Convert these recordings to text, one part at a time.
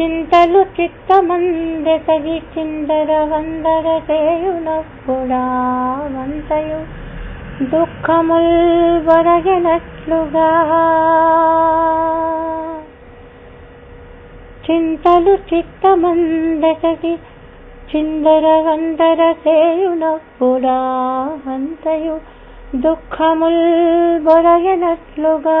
చింతలు చిత్తమందెసగి చిందర వందర చేయునప్పుడా వంతయు. దుఃఖముల్ వరగనట్లుగా చింతలు చిత్తమందెసగి చిందర వందర చేయునప్పుడా వంతయు. దుఃఖముల్ బొరగనట్లుగా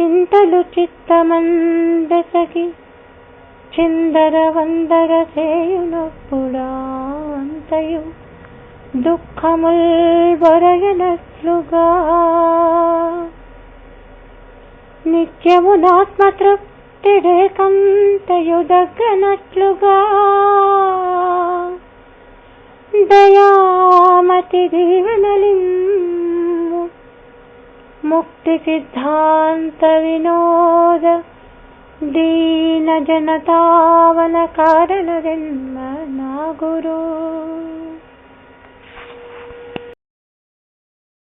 చింతలు చిత్తమందసకి చిందర వందర చేయునప్పుడా అంతయు దుఃఖముల్ నిత్యము రేకంతయు దగ్గనట్లుగా. దయామతి దీవెనలిమ్ము मुक्तिसिद्धान्तविनोद। दीनजनतावनकारणविन्दना गुरु